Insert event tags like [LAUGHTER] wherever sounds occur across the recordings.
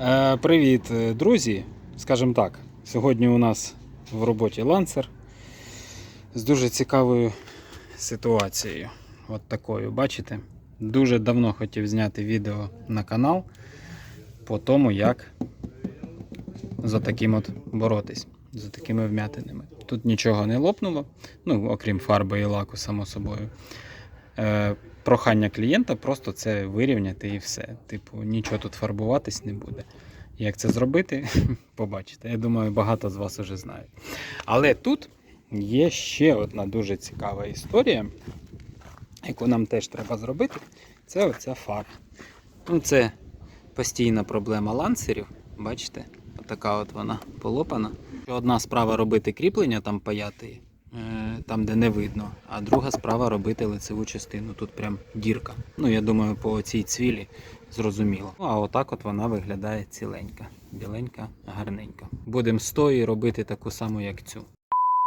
Е, Привіт, е, друзі! Скажімо так, сьогодні у нас в роботі ланцер з дуже цікавою ситуацією. От такою, бачите? Дуже давно хотів зняти відео на канал по тому, як за таким от боротись, за такими вмятинами. Тут нічого не лопнуло, ну, окрім фарби і лаку, само собою. Е, прохання клієнта просто це вирівняти і все. Типу, нічого тут фарбуватись не буде. Як це зробити, [LAUGHS] побачите. Я думаю, багато з вас вже знають. Але тут є ще одна дуже цікава історія, яку нам теж треба зробити. Це оця фара. Ну, це постійна проблема лансерів. Бачите? Отака от вона полопана. Одна справа робити кріплення там паяти, там де не видно, а друга справа робити лицеву частину. Тут прям дірка. Ну, я думаю, по цій цвілі зрозуміло. Ну, а отак от вона виглядає ціленька, біленька, гарненька. Будемо з тої робити таку саму, як цю.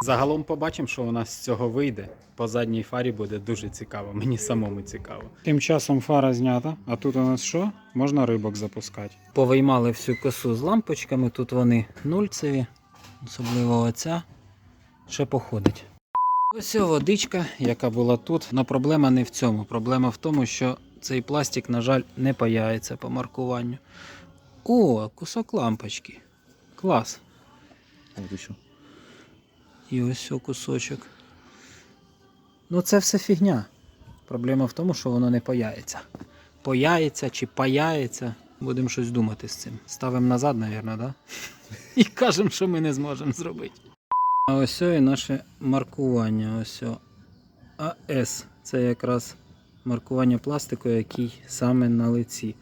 Загалом побачимо, що у нас з цього вийде. По задній фарі буде дуже цікаво, мені самому цікаво. Тим часом фара знята, а тут у нас що? Можна рибок запускати. Повиймали всю косу з лампочками, тут вони нульцеві, особливо оця, ще походить. Ось водичка, яка була тут. Но проблема не в цьому. Проблема в тому, що цей пластик, на жаль, не паяється по маркуванню. О, кусок лампочки. Клас. І ось о кусочок. Ну це все фігня. Проблема в тому, що воно не паяється. Паяється чи паяється. Будемо щось думати з цим. Ставимо назад, мабуть, да? [LAUGHS] І кажемо, що ми не зможемо зробити. А ось і наше маркування. Ось. АС. Це якраз маркування пластику, який саме на лиці.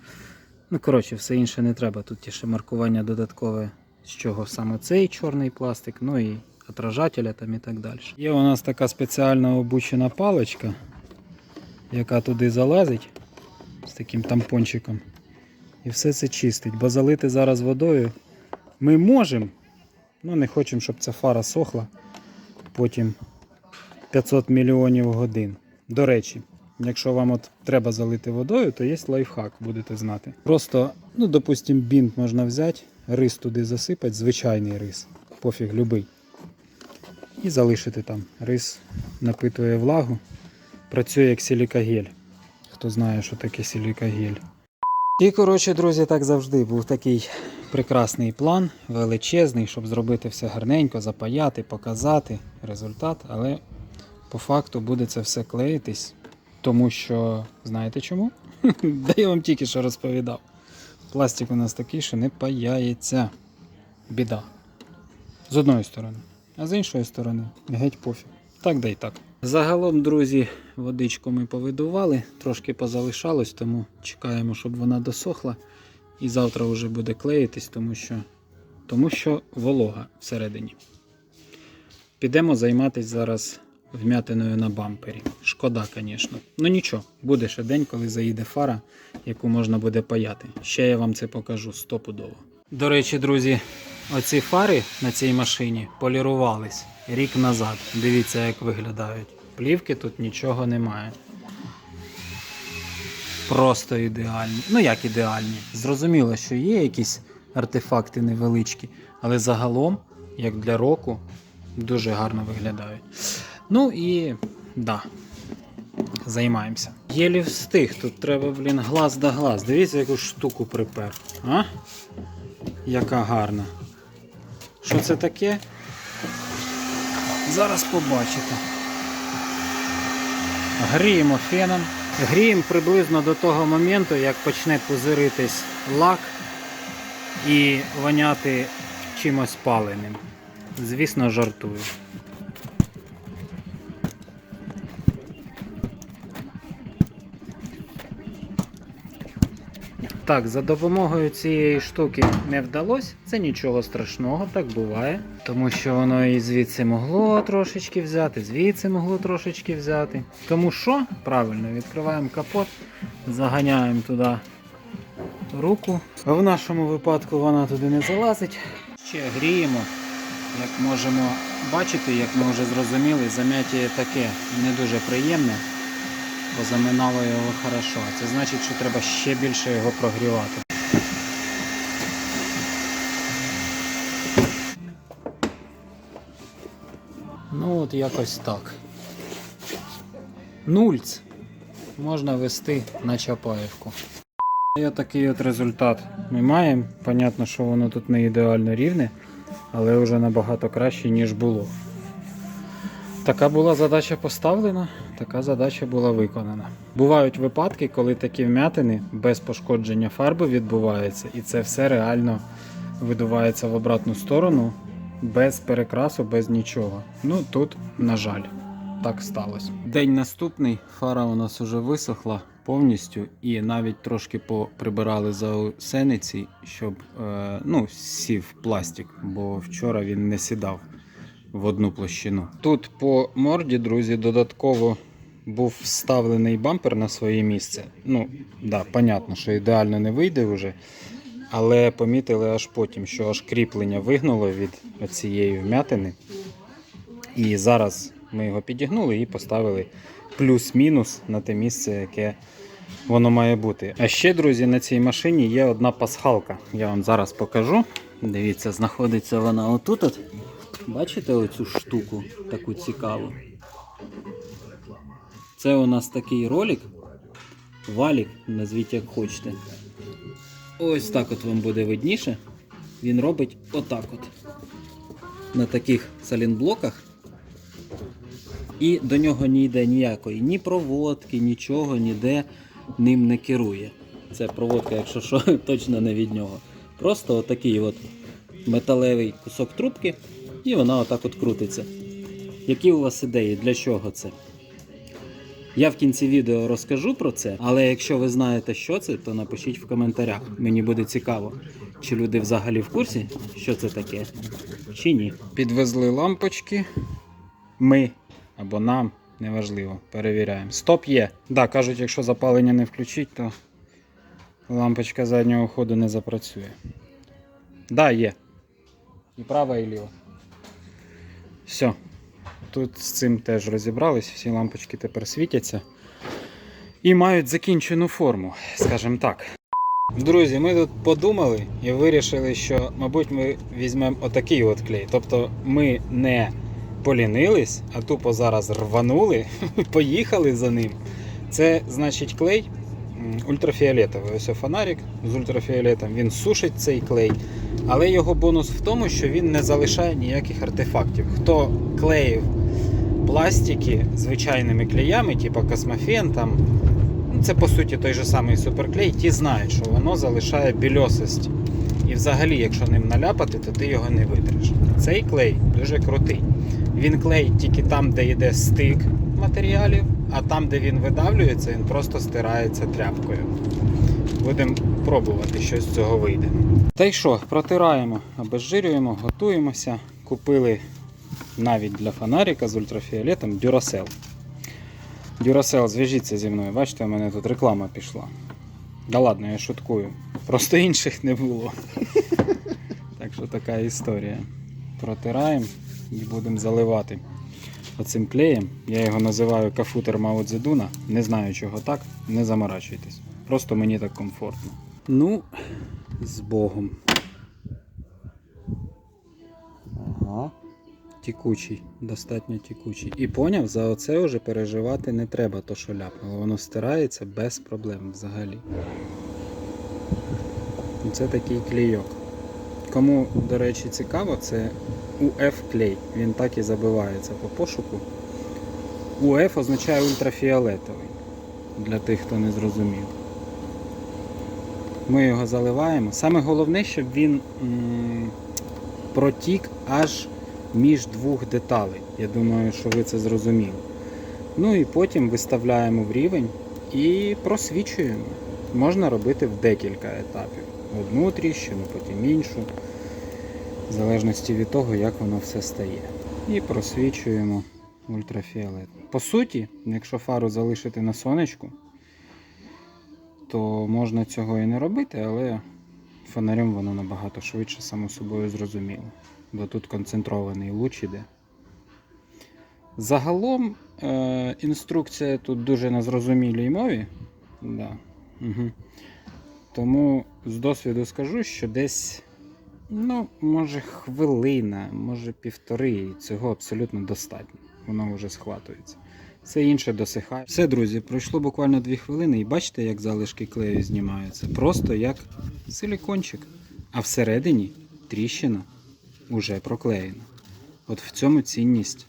Ну, коротше, все інше не треба. Тут є ще маркування додаткове, з чого саме цей чорний пластик, ну і отражателя там і так далі. Є у нас така спеціальна обучена паличка, яка туди залазить з таким тампончиком. І все це чистить. Бо залити зараз водою ми можемо, але не хочемо, щоб ця фара сохла потім 500 мільйонів годин. До речі, якщо вам от треба залити водою, то є лайфхак, будете знати. Просто, ну, допустим, бінт можна взяти, рис туди засипати, звичайний рис, пофіг, любий. І залишити там. Рис напитує влагу, працює як силікагель. Хто знає, що таке силікагель. І, коротше, друзі, так завжди був такий прекрасний план, величезний, щоб зробити все гарненько, запаяти, показати результат, але по факту буде це все клеїтись, тому що знаєте чому? [LAUGHS] Да я вам тільки що розповідав. Пластик у нас такий, що не паяється. Біда. З одної сторони, а з іншої сторони геть пофіг. Так да й так. Загалом, друзі, водичку ми повидували, трошки позалишалось, тому чекаємо, щоб вона досохла. І завтра вже буде клеїтись, тому що, тому що волога всередині. Підемо займатися зараз вмятиною на бампері. Шкода, звісно. Ну нічого, буде ще день, коли заїде фара, яку можна буде паяти. Ще я вам це покажу стопудово. До речі, друзі, оці фари на цій машині полірувались рік назад. Дивіться, як виглядають. Плівки тут нічого немає. Просто ідеальні. Ну як ідеальні. Зрозуміло, що є якісь артефакти невеличкі, але загалом, як для року, дуже гарно виглядають. Ну і да, займаємося. Єлі встиг, тут треба, блін, глаз да глаз. Дивіться, яку штуку припер. А? Яка гарна. Що це таке? Зараз побачите. Гріємо феном. Гріємо приблизно до того моменту, як почне пузиритись лак і воняти чимось паленим. Звісно, жартую. Так, за допомогою цієї штуки не вдалося. Це нічого страшного, так буває. Тому що воно і звідси могло трошечки взяти, звідси могло трошечки взяти. Тому що, правильно, відкриваємо капот, заганяємо туди руку. В нашому випадку вона туди не залазить. Ще гріємо. Як можемо бачити, як ми вже зрозуміли, зам'яття таке не дуже приємне бо заминало його хорошо. Це значить, що треба ще більше його прогрівати. Ну от якось так. Нульц можна вести на Чапаївку. Я такий от результат ми маємо. Понятно, що воно тут не ідеально рівне, але вже набагато краще, ніж було. Така була задача поставлена, така задача була виконана. Бувають випадки, коли такі вмятини без пошкодження фарби відбуваються, і це все реально видувається в обратну сторону, без перекрасу, без нічого. Ну тут, на жаль, так сталося. День наступний, фара у нас вже висохла повністю, і навіть трошки поприбирали за сениці, щоб е, ну, сів пластик, бо вчора він не сідав в одну площину. Тут по морді, друзі, додатково був вставлений бампер на своє місце. Ну, да, понятно, що ідеально не вийде вже. Але помітили аж потім, що аж кріплення вигнуло від цієї вмятини. І зараз ми його підігнули і поставили плюс-мінус на те місце, яке воно має бути. А ще, друзі, на цій машині є одна пасхалка. Я вам зараз покажу. Дивіться, знаходиться вона отут. -от. Бачите оцю штуку, таку цікаву? Це у нас такий ролик. Валік, назвіть як хочете. Ось так от вам буде видніше. Він робить отак от. На таких салінблоках. І до нього не йде ніякої ні проводки, нічого ніде ним не керує. Це проводка, якщо що, [LAUGHS] точно не від нього. Просто отакий от металевий кусок трубки, і вона отак от крутиться. Які у вас ідеї? Для чого це? Я в кінці відео розкажу про це, але якщо ви знаєте, що це, то напишіть в коментарях. Мені буде цікаво, чи люди взагалі в курсі, що це таке, чи ні. Підвезли лампочки. Ми або нам, неважливо, перевіряємо. Стоп є. Да, кажуть, якщо запалення не включить, то лампочка заднього ходу не запрацює. Да, є. І права, і ліва. Все. Тут з цим теж розібрались, всі лампочки тепер світяться. І мають закінчену форму, скажімо так. Друзі, ми тут подумали і вирішили, що, мабуть, ми візьмемо отакий от клей. Тобто ми не полінились, а тупо зараз рванули, [LAUGHS] поїхали за ним. Це значить клей ультрафіолетовий. Ось фонарик з ультрафіолетом, він сушить цей клей. Але його бонус в тому, що він не залишає ніяких артефактів. Хто клеїв пластики звичайними клеями, типу космофен, там, ну, це по суті той же самий суперклей, ті знають, що воно залишає більосость. І взагалі, якщо ним наляпати, то ти його не витреш. Цей клей дуже крутий. Він клеїть тільки там, де йде стик матеріалів, а там, де він видавлюється, він просто стирається тряпкою. Будемо пробувати, що з цього вийде. Та й що, протираємо, обезжирюємо, готуємося. Купили навіть для фонарика з ультрафіолетом Duracell. Duracell, зв'яжіться зі мною, бачите, у мене тут реклама пішла. Да ладно, я шуткую. Просто [LAUGHS] інших не було. Так що така історія. Протираємо і будемо заливати оцим клеєм. Я його називаю кафутер Мао Цзедуна. Не знаю чого так, не заморачуйтесь. Просто мені так комфортно. Ну, з Богом. Ага. Тікучий, достатньо тікучий. І поняв, за оце вже переживати не треба, то що ляпнуло. Воно стирається без проблем взагалі. Це такий клейок. Кому, до речі, цікаво, це UF клей. Він так і забивається по пошуку. UF означає ультрафіолетовий. Для тих, хто не зрозумів. Ми його заливаємо. Саме головне, щоб він протік аж між двох деталей. Я думаю, що ви це зрозуміли. Ну і потім виставляємо в рівень і просвічуємо. Можна робити в декілька етапів. Одну тріщину, потім іншу. В залежності від того, як воно все стає. І просвічуємо ультрафіолет. По суті, якщо фару залишити на сонечку, то можна цього і не робити, але фонарем воно набагато швидше, само собою зрозуміло. Бо тут концентрований луч іде. Загалом е, інструкція тут дуже на зрозумілій мові. Да. Угу. Тому з досвіду скажу, що десь, ну, може, хвилина, може півтори, і цього абсолютно достатньо. воно вже схватується. Все інше досихає. Все, друзі, пройшло буквально 2 хвилини, і бачите, як залишки клею знімаються. Просто як силікончик. А всередині тріщина уже проклеєна. От в цьому цінність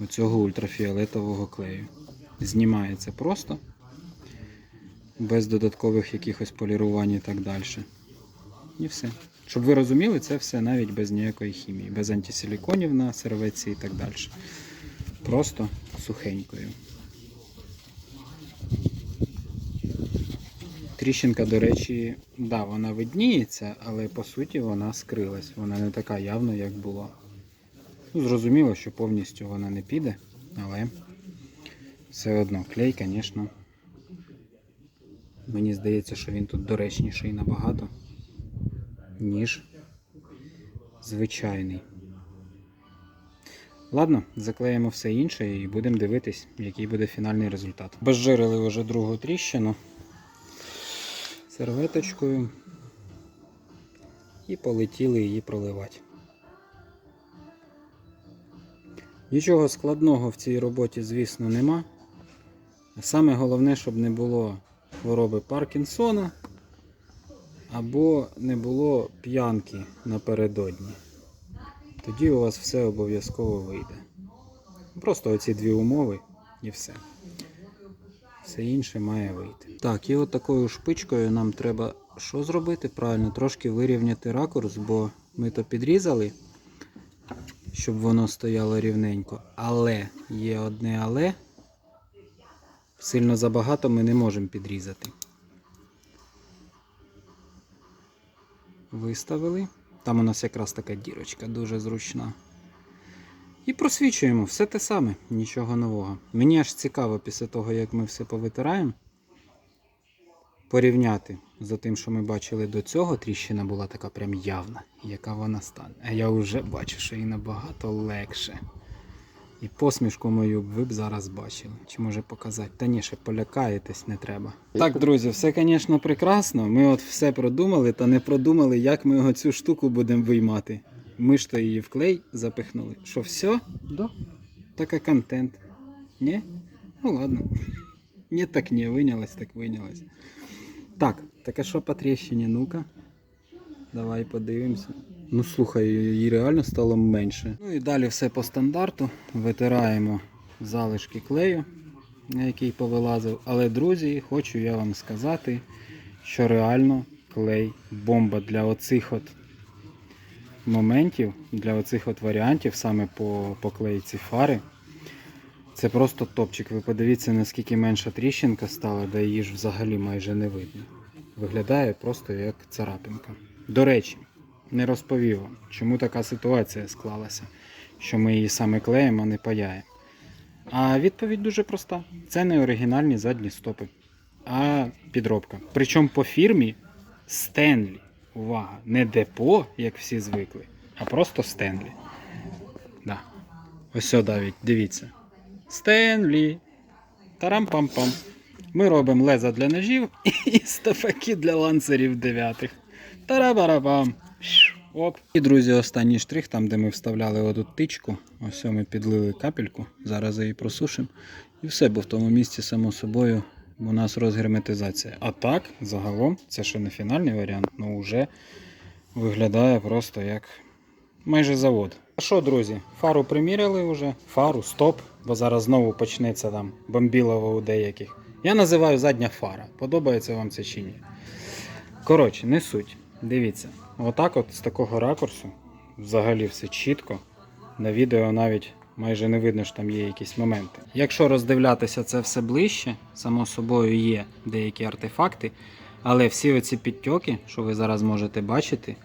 оцього ультрафіолетового клею. Знімається просто, без додаткових якихось полірувань і так далі. І все. Щоб ви розуміли, це все навіть без ніякої хімії, без антисиліконів на серветці і так далі. Просто сухенькою. Тріщинка, до речі, да, вона видніється, але по суті вона скрилась. Вона не така явна, як була. Ну, зрозуміло, що повністю вона не піде, але все одно клей, звісно. Мені здається, що він тут доречніший набагато, ніж звичайний. Ладно, заклеїмо все інше і будемо дивитись, який буде фінальний результат. Безжирили вже другу тріщину серветочкою і полетіли її проливати. Нічого складного в цій роботі, звісно, нема. Саме головне, щоб не було хвороби Паркінсона або не було п'янки напередодні. Тоді у вас все обов'язково вийде. Просто оці дві умови і все. Все інше має вийти. Так, і от такою шпичкою нам треба що зробити? Правильно, трошки вирівняти ракурс, бо ми то підрізали, щоб воно стояло рівненько. Але є одне але. Сильно забагато ми не можемо підрізати. Виставили. Там у нас якраз така дірочка дуже зручна. І просвічуємо все те саме, нічого нового. Мені аж цікаво після того, як ми все повитираємо, порівняти з тим, що ми бачили до цього, тріщина була така прям явна, яка вона стане. А я вже бачу, що їй набагато легше. І посмішку мою ви б зараз бачили. Чи може показати? Та ні, ще полякаєтесь не треба. Так, друзі, все, звісно, прекрасно. Ми от все продумали та не продумали, як ми цю штуку будемо виймати. Ми ж то її в клей запихнули. Що все? Да. Так контент. Ні? Ну ладно. Ні, так ні, винялась, так винялась. Так, так а що по тріщині? Ну-ка. Давай подивимося. Ну слухай, її реально стало менше. Ну і далі все по стандарту. Витираємо залишки клею, на який повилазив. Але, друзі, хочу я вам сказати, що реально клей бомба для оцих от моментів, для оцих от варіантів, саме по, по клейці фари. Це просто топчик. Ви подивіться, наскільки менша тріщинка стала, де її ж взагалі майже не видно. Виглядає просто як царапинка. До речі, не розповів вам, чому така ситуація склалася, що ми її саме клеїмо, а не паяємо. А відповідь дуже проста: це не оригінальні задні стопи, а підробка. Причому по фірмі Стенлі. Увага, не депо, як всі звикли, а просто Стенлі. Да. Ось навіть, дивіться. Стенлі. Тарам-пам-пам. Ми робимо леза для ножів [LAUGHS] і стопаки для ланцерів дев'ятих. Тарабарабам. Оп. І, друзі, останній штрих, там, де ми вставляли оту тичку. Ось ми підлили капельку. Зараз її просушимо. І все, бо в тому місці, само собою, у нас розгерметизація. А так, загалом, це ще не фінальний варіант, але вже виглядає просто як майже завод. А що, друзі, фару приміряли вже, фару, стоп, бо зараз знову почнеться там бомбілово у деяких. Я називаю задня фара. Подобається вам це чи ні? Коротше, не суть. Дивіться, отак от з такого ракурсу взагалі все чітко. На відео навіть майже не видно, що там є якісь моменти. Якщо роздивлятися це все ближче, само собою є деякі артефакти, але всі оці підтьоки, що ви зараз можете бачити,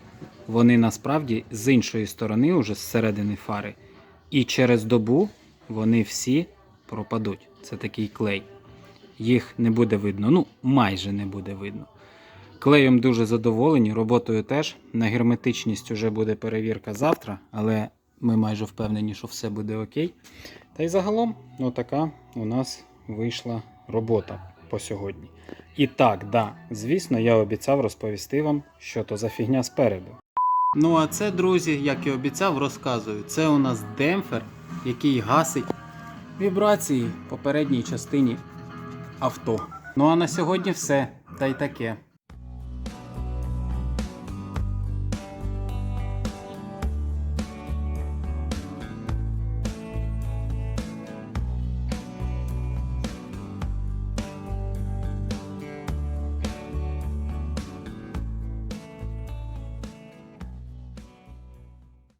вони насправді з іншої сторони, уже з середини фари, і через добу вони всі пропадуть. Це такий клей. Їх не буде видно, ну майже не буде видно. Клеєм дуже задоволені, роботою теж. На герметичність вже буде перевірка завтра, але ми майже впевнені, що все буде окей. Та й загалом, отака у нас вийшла робота по сьогодні. І так, да, звісно, я обіцяв розповісти вам, що то за фігня спереду. Ну а це, друзі, як і обіцяв, розказую. Це у нас демпфер який гасить вібрації по передній частині авто. Ну а на сьогодні все. Та й таке.